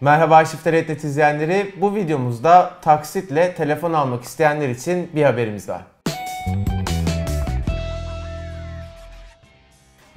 Merhaba Şifte Rednet izleyenleri. Bu videomuzda taksitle telefon almak isteyenler için bir haberimiz var.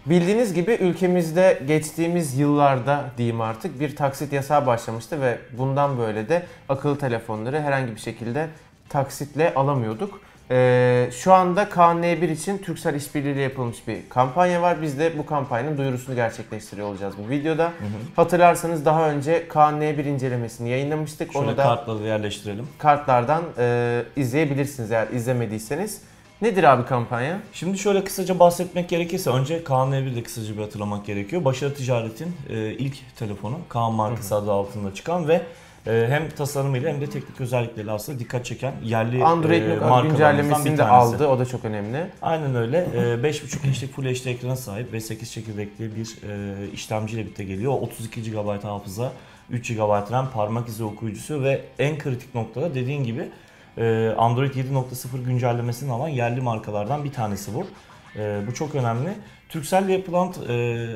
Bildiğiniz gibi ülkemizde geçtiğimiz yıllarda diyeyim artık bir taksit yasağı başlamıştı ve bundan böyle de akıllı telefonları herhangi bir şekilde taksitle alamıyorduk. Ee, şu anda KN1 için Türksel işbirliği ile yapılmış bir kampanya var. Biz de bu kampanyanın duyurusunu gerçekleştiriyor olacağız bu videoda. Hatırlarsanız daha önce KN1 incelemesini yayınlamıştık. Şöyle Onu da kartları yerleştirelim. kartlardan e, izleyebilirsiniz eğer izlemediyseniz. Nedir abi kampanya? Şimdi şöyle kısaca bahsetmek gerekirse önce Kaan de kısaca bir hatırlamak gerekiyor. Başarı Ticaret'in e, ilk telefonu Kaan markası adı altında çıkan ve e, hem tasarımıyla hem de teknik özellikleriyle aslında dikkat çeken yerli Android e, markalarımızdan güncellemesini bir de tanesi. aldı. O da çok önemli. Aynen öyle. E, 5.5 inçlik Full HD ekrana sahip ve 8 çekirdekli bir e, işlemciyle birlikte geliyor. 32 GB hafıza, 3 GB RAM, parmak izi okuyucusu ve en kritik noktada dediğin gibi e, Android 7.0 güncellemesini alan yerli markalardan bir tanesi bu. E, bu çok önemli. Turkcell'le yapılan e,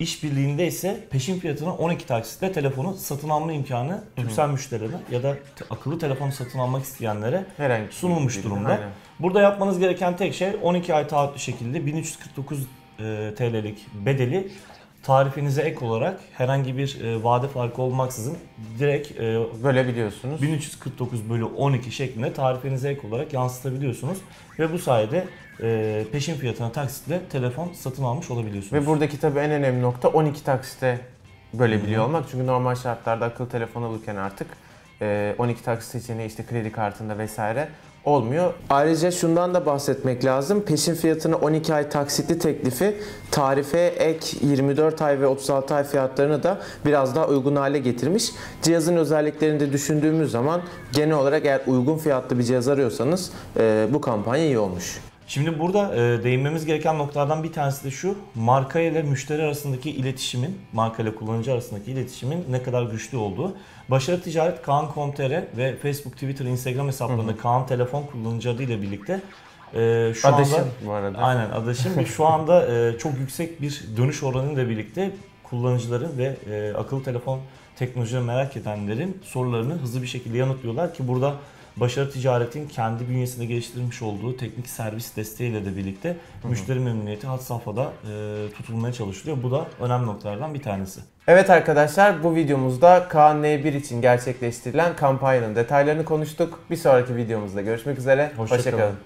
işbirliğinde ise peşin fiyatına 12 taksitle telefonu satın alma imkanı Turkcell müşterilerine ya da te- akıllı telefon satın almak isteyenlere Herhangi bir sunulmuş şey. durumda. Aynen. Burada yapmanız gereken tek şey 12 ay taahhütlü şekilde 1349 e, TL'lik bedeli tarifinize ek olarak herhangi bir e, vade farkı olmaksızın direkt e, Böyle biliyorsunuz. 1349 bölü 12 şeklinde tarifinize ek olarak yansıtabiliyorsunuz. Ve bu sayede e, peşin fiyatına taksitle telefon satın almış olabiliyorsunuz. Ve buradaki tabii en önemli nokta 12 taksite bölebiliyor olmak. Çünkü normal şartlarda akıllı telefon alırken artık 12 taksit seçeneği işte kredi kartında vesaire olmuyor. Ayrıca şundan da bahsetmek lazım. Peşin fiyatına 12 ay taksitli teklifi tarife ek 24 ay ve 36 ay fiyatlarını da biraz daha uygun hale getirmiş. Cihazın özelliklerini de düşündüğümüz zaman genel olarak eğer uygun fiyatlı bir cihaz arıyorsanız e, bu kampanya iyi olmuş. Şimdi burada e, değinmemiz gereken noktalardan bir tanesi de şu. Marka ile müşteri arasındaki iletişimin, marka ile kullanıcı arasındaki iletişimin ne kadar güçlü olduğu. Başarı Ticaret Kaan.com.tr ve Facebook, Twitter, Instagram hesaplarında Kaan Telefon kullanıcı adıyla birlikte e, şu Adaşım anda bu arada. Aynen adaşım ve şu anda e, çok yüksek bir dönüş oranıyla birlikte kullanıcıların ve e, akıllı telefon teknolojileri merak edenlerin sorularını hızlı bir şekilde yanıtlıyorlar ki burada Başarı Ticaret'in kendi bünyesinde geliştirmiş olduğu teknik servis desteğiyle de birlikte müşteri memnuniyeti had safhada e, tutulmaya çalışılıyor. Bu da önemli noktalardan bir tanesi. Evet arkadaşlar bu videomuzda KN1 için gerçekleştirilen kampanyanın detaylarını konuştuk. Bir sonraki videomuzda görüşmek üzere. Hoşça Hoşçakalın. kalın.